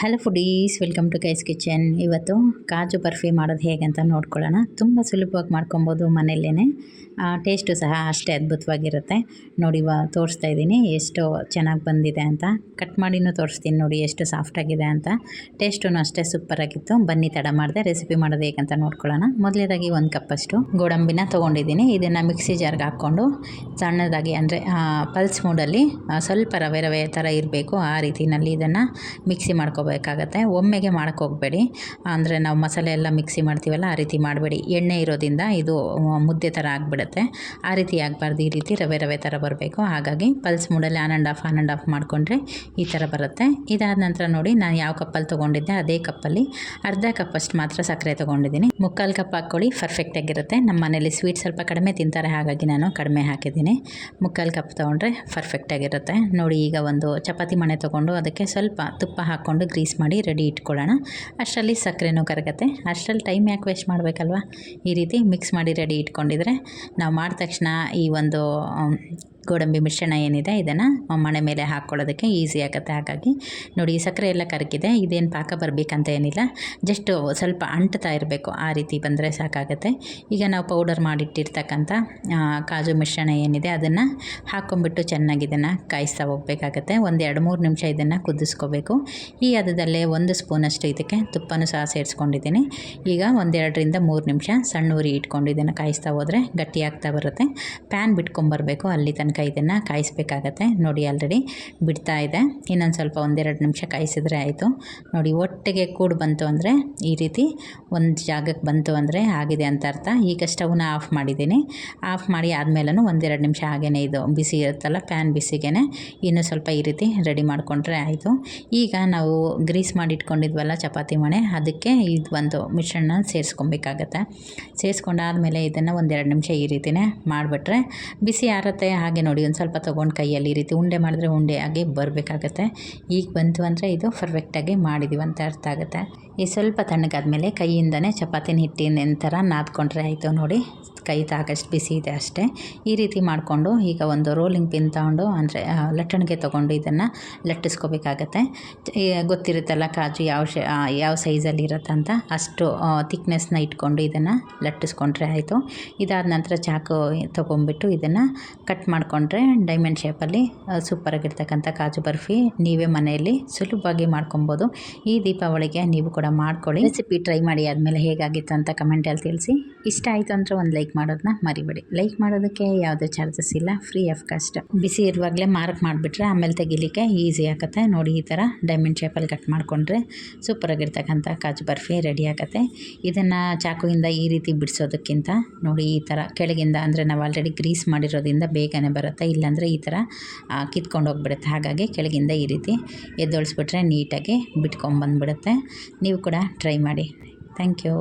Hello foodies welcome to Kai's kitchen ಇವತ್ತು ಕಾಜು ಬರ್ಫಿ ಮಾಡೋದು ಹೇಗೆ ಅಂತ ನೋಡ್ಕೊಳ್ಳೋಣ. ತುಂಬ ಸುಲಭವಾಗಿ ಮಾಡ್ಕೊಬೋದು ಮನೆಯಲ್ಲೇ ಟೇಸ್ಟು ಸಹ ಅಷ್ಟೇ ಅದ್ಭುತವಾಗಿರುತ್ತೆ. ನೋಡಿ ಇವಾಗ ತೋರಿಸ್ತಾ ಇದ್ದೀನಿ ಎಷ್ಟು ಚೆನ್ನಾಗಿ ಬಂದಿದೆ ಅಂತ. ಕಟ್ ಮಾಡಿನೂ ತೋರಿಸ್ತೀನಿ ನೋಡಿ ಎಷ್ಟು ಸಾಫ್ಟಾಗಿದೆ ಅಂತ. ಟೇಸ್ಟೂ ಅಷ್ಟೇ ಸೂಪರಾಗಿತ್ತು ಬನ್ನಿ ತಡ ಮಾಡಿದೆ ರೆಸಿಪಿ ಮಾಡೋದು ಹೇಗೆ ಅಂತ ನೋಡ್ಕೊಳ್ಳೋಣ. ಮೊದಲೇದಾಗಿ ಒಂದು ಕಪ್ಪಷ್ಟು ಗೋಡಂಬಿನ ತೊಗೊಂಡಿದ್ದೀನಿ. ಇದನ್ನು ಮಿಕ್ಸಿ ಜಾರ್ಗೆ ಹಾಕ್ಕೊಂಡು ಸಣ್ಣದಾಗಿ ಅಂದರೆ ಪಲ್ಸ್ ಮೂಡಲ್ಲಿ ಸ್ವಲ್ಪ ರವೆ ರವೆ ಥರ ಇರಬೇಕು ಆ ರೀತಿನಲ್ಲಿ ಇದನ್ನು ಮಿಕ್ಸಿ ಮಾಡ್ಕೋಬೇಕಾಗತ್ತೆ ಒಮ್ಮೆಗೆ ಮಾಡಕ್ಕೆ ಹೋಗಬೇಡಿ. ಅಂದರೆ ನಾವು ಮಸಾಲೆ ಎಲ್ಲ ಮಿಕ್ಸಿ ಮಾಡ್ತೀವಲ್ಲ, ಆ ರೀತಿ ಮಾಡಬೇಡಿ. ಎಣ್ಣೆ ಇರೋದ್ರಿಂದ ಇದು ಮುದ್ದೆ ಥರ ಆಗಿಬಿಡುತ್ತೆ. ಆ ರೀತಿ ಆಗಬಾರ್ದು, ಈ ರೀತಿ ರವೆ ರವೆ ಥರ ಬರಬೇಕು. ಹಾಗಾಗಿ pulse ಮೂಡಲ್ಲಿ on and off, on and off ಮಾಡಿಕೊಂಡ್ರೆ ಈ ಥರ ಬರುತ್ತೆ. ಇದಾದ ನಂತರ ನೋಡಿ, ನಾನು ಯಾವ ಕಪ್ಪಲ್ಲಿ ತೊಗೊಂಡಿದ್ದೆ, ಅದೇ ಕಪ್ಪಲ್ಲಿ. ಅರ್ಧ ಕಪ್ಪಷ್ಟು ಮಾತ್ರ ಸಕ್ಕರೆ ತೊಗೊಂಡಿದ್ದೀನಿ. ಮುಕ್ಕಾಲು ಕಪ್ ಹಾಕ್ಕೊಳ್ಳಿ ಪರ್ಫೆಕ್ಟಾಗಿರುತ್ತೆ ನಮ್ಮ ಮನೇಲಿ ಸ್ವೀಟ್ ಸ್ವಲ್ಪ ಕಡಿಮೆ ತಿಂತಾರೆ, ಹಾಗಾಗಿ ನಾನು ಕಡಿಮೆ ಹಾಕಿದ್ದೀನಿ. ಮುಕ್ಕಾಲು ಕಪ್ ತೊಗೊಂಡ್ರೆ ಪರ್ಫೆಕ್ಟಾಗಿರುತ್ತೆ ನೋಡಿ, ಈಗ ಒಂದು ಚಪಾತಿ ಮಣೆ ತೊಗೊಂಡು ಅದಕ್ಕೆ ಸ್ವಲ್ಪ ತುಪ್ಪ ಹಾಕ್ಕೊಂಡು ಗ್ರೀಸ್ ಮಾಡಿ ರೆಡಿ ಇಟ್ಕೊಳ್ಳೋಣ. ಅಷ್ಟರಲ್ಲಿ ಸಕ್ಕರೆನೂ ಕರಗತ್ತೆ. ಅಷ್ಟರಲ್ಲಿ ಟೈಮ್ ಯಾಕೆ ವೇಸ್ಟ್ ಮಾಡಬೇಕಲ್ವ? ಈ ರೀತಿ ಮಿಕ್ಸ್ ಮಾಡಿ ರೆಡಿ ಇಟ್ಕೊಂಡಿದ್ರೆ ನಾವು ಮಾಡಿದ ತಕ್ಷಣ ಈ ಒಂದು ಗೋಡಂಬಿ ಮಿಶ್ರಣ ಏನಿದೆ, ಇದನ್ನು ಮಣೆ ಮೇಲೆ ಹಾಕ್ಕೊಳ್ಳೋದಕ್ಕೆ ಈಸಿ ಆಗುತ್ತೆ. ಹಾಗಾಗಿ ನೋಡಿ ಸಕ್ಕರೆ ಎಲ್ಲ ಕರಗಿದೆ. ಇದೇನು ಪಾಕ ಬರಬೇಕಂತ ಏನಿಲ್ಲ. ಜಸ್ಟ್ ಸ್ವಲ್ಪ ಅಂಟ್ತಾ ಇರಬೇಕು. ಆ ರೀತಿ ಬಂದರೆ ಸಾಕಾಗುತ್ತೆ. ಈಗ ನಾವು ಪೌಡರ್ ಮಾಡಿಟ್ಟಿರ್ತಕ್ಕಂಥ ಕಾಜು ಮಿಶ್ರಣ ಏನಿದೆ, ಅದನ್ನು ಹಾಕ್ಕೊಂಬಿಟ್ಟು ಚೆನ್ನಾಗಿ ಇದನ್ನು ಕಾಯಿಸ್ತಾ ಹೋಗಬೇಕಾಗತ್ತೆ. ಒಂದು ಎರಡು ಮೂರು ನಿಮಿಷ ಇದನ್ನು ಕುದಿಸ್ಕೋಬೇಕು. ಈ ಹದದಲ್ಲೇ ಒಂದು ಸ್ಪೂನಷ್ಟು ಇದಕ್ಕೆ ತುಪ್ಪನೂ ಸಹ ಸೇರಿಸ್ಕೊಂಡಿದ್ದೀನಿ. ಈಗ ಒಂದೆರಡರಿಂದ ಮೂರು ನಿಮಿಷ ಸಣ್ಣ ಉರಿ ಇಟ್ಕೊಂಡು ಇದನ್ನು ಕಾಯಿಸ್ತಾ ಹೋದರೆ ಗಟ್ಟಿಯಾಗ್ತಾ ಬರುತ್ತೆ. ಪ್ಯಾನ್ ಬಿಟ್ಕೊಂಬರ್ಬೇಕು ಅಲ್ಲಿ ತನಕ. ಇದನ್ನು ಕಾಯಿಸ್ಬೇಕಾಗತ್ತೆ. ನೋಡಿ ಆಲ್ರೆಡಿ ಬಿಡ್ತಾ ಇದೆ. ಇನ್ನೊಂದು ಸ್ವಲ್ಪ ಒಂದೆರಡು ನಿಮಿಷ ಕಾಯಿಸಿದ್ರೆ ಆಯಿತು. ನೋಡಿ, ಒಟ್ಟಿಗೆ ಕೂಡು ಬಂತು ಅಂದರೆ ಈ ರೀತಿ ಒಂದು ಜಾಗಕ್ಕೆ ಬಂತು ಅಂದರೆ ಆಗಿದೆ ಅಂತ ಅರ್ಥ. ಈಗ ಸ್ಟವ್ನ ಆಫ್ ಮಾಡಿದ್ದೀನಿ. ಆಫ್ ಮಾಡಿ ಆದಮೇಲೂ ಒಂದೆರಡು ನಿಮಿಷ ಹಾಗೇ ಇದು ಬಿಸಿ ಇರುತ್ತಲ್ಲ, ಪ್ಯಾನ್ ಬಿಸಿಗೆ ಇನ್ನೂ ಸ್ವಲ್ಪ ಈ ರೀತಿ ರೆಡಿ ಮಾಡಿಕೊಂಡ್ರೆ ಆಯಿತು. ಈಗ ನಾವು ಗ್ರೀಸ್ ಮಾಡಿಟ್ಕೊಂಡಿದ್ವಲ್ಲ ಚಪಾತಿ ಮಣೆ, ಅದಕ್ಕೆ ಇದು ಒಂದು ಮಿಶ್ರಣ ಸೇರಿಸ್ಕೊಬೇಕಾಗತ್ತೆ. ಸೇರಿಸ್ಕೊಂಡಾದ್ಮೇಲೆ ಇದನ್ನು ಒಂದೆರಡು ನಿಮಿಷ ಈ ರೀತಿಯೇ ಮಾಡಿಬಿಟ್ರೆ ಬಿಸಿ ಆರತ್ತೆ ಹಾಗೆ ನೋಡಿ ಒಂದು ಸ್ವಲ್ಪ ತೊಗೊಂಡು ಕೈಯಲ್ಲಿ ಈ ರೀತಿ ಉಂಡೆ ಮಾಡಿದ್ರೆ ಉಂಡೆ ಆಗಿ ಬರಬೇಕಾಗತ್ತೆ. ಈಗ ಬಂತು ಅಂದರೆ ಇದು ಪರ್ಫೆಕ್ಟಾಗಿ ಮಾಡಿದ್ದೀವಿ ಅಂತ ಅರ್ಥ ಆಗುತ್ತೆ. ಈ ಸ್ವಲ್ಪ ತಣ್ಣಗಾದ್ಮೇಲೆ ಕೈಯಿಂದನೇ ಚಪಾತಿನ ಹಿಟ್ಟಿನ ಥರ ನಾದ್ಕೊಂಡ್ರೆ ಆಯಿತು ನೋಡಿ. ಕೈ ತಾಗಷ್ಟು ಬಿಸಿ ಇದೆ ಅಷ್ಟೇ. ಈ ರೀತಿ ಮಾಡಿಕೊಂಡು ಈಗ ಒಂದು ರೋಲಿಂಗ್ ಪಿನ್ ತಗೊಂಡು ಅಂದರೆ ಲಟ್ಟಣಿಗೆ ತೊಗೊಂಡು ಇದನ್ನು ಲಟ್ಟಿಸ್ಕೋಬೇಕಾಗತ್ತೆ. ಗೊತ್ತಿರುತ್ತಲ್ಲ ಕಾಜು ಯಾವ ಶೇ ಯಾವ ಸೈಜಲ್ಲಿ ಇರುತ್ತಂತ ಅಷ್ಟು ಥಿಕ್ನೆಸ್ನ ಇಟ್ಕೊಂಡು ಇದನ್ನು ಲಟ್ಟಿಸ್ಕೊಂಡ್ರೆ ಆಯಿತು. ಇದಾದ ನಂತರ ಚಾಕು ತೊಗೊಂಡ್ಬಿಟ್ಟು ಇದನ್ನು ಕಟ್ ಮಾಡಿಕೊಂಡ್ರೆ ಡೈಮಂಡ್ ಶೇಪಲ್ಲಿ ಸೂಪರಾಗಿರ್ತಕ್ಕಂಥ ಕಾಜು ಬರ್ಫಿ ನೀವೇ ಮನೆಯಲ್ಲಿ ಸುಲಭವಾಗಿ ಮಾಡ್ಕೊಬೋದು. ಈ ದೀಪಾವಳಿಗೆ ನೀವು ಕೂಡ ಮಾಡ್ಕೊಳ್ಳಿ. ರೆಸಿಪಿ ಟ್ರೈ ಮಾಡಿ ಆದಮೇಲೆ ಹೇಗಾಗಿತ್ತು ಅಂತ ಕಮೆಂಟಲ್ಲಿ ತಿಳಿಸಿ. ಇಷ್ಟ ಆಯಿತು ಅಂದರೆ ಒಂದು ಲೈಕ್ ಮಾಡೋದನ್ನ ಮರಿಬೇಡಿ. ಲೈಕ್ ಮಾಡೋದಕ್ಕೆ ಯಾವುದೇ ಚಾರ್ಜಸ್ ಇಲ್ಲ ಫ್ರೀ ಆಫ್ ಕಾಸ್ಟ್ ಬಿಸಿ ಇರುವಾಗಲೇ ಮಾರ್ಕ್ ಮಾಡಿಬಿಟ್ರೆ ಆಮೇಲೆ ತೆಗಿಲಿಕ್ಕೆ ಈಸಿ ಆಗುತ್ತೆ. ನೋಡಿ ಈ ಥರ ಡೈಮಂಡ್ ಶೇಪಲ್ಲಿ ಕಟ್ ಮಾಡಿಕೊಂಡ್ರೆ ಸೂಪರಾಗಿರ್ತಕ್ಕಂಥ ಕಾಜು ಬರ್ಫಿ ರೆಡಿ ಆಗುತ್ತೆ. ಇದನ್ನು ಚಾಕುವಿಂದ ಈ ರೀತಿ ಬಿಡಿಸೋದಕ್ಕಿಂತ ನೋಡಿ ಈ ಥರ ಕೆಳಗಿಂದ ಅಂದರೆ ನಾವು ಆಲ್ರೆಡಿ ಗ್ರೀಸ್ ಮಾಡಿರೋದ್ರಿಂದ ಬೇಗನೆ ಬರುತ್ತೆ. ಇಲ್ಲಾಂದರೆ ಈ ಥರ ಕಿತ್ಕೊಂಡು ಹೋಗ್ಬಿಡುತ್ತೆ ಹಾಗಾಗಿ ಕೆಳಗಿಂದ ಈ ರೀತಿ ಎದ್ದೊಳಿಸ್ಬಿಟ್ರೆ ನೀಟಾಗಿ ಬಿಟ್ಕೊಂಬಂದ್ಬಿಡುತ್ತೆ. ನೀವು ಕೂಡ ಟ್ರೈ ಮಾಡಿ. Thank you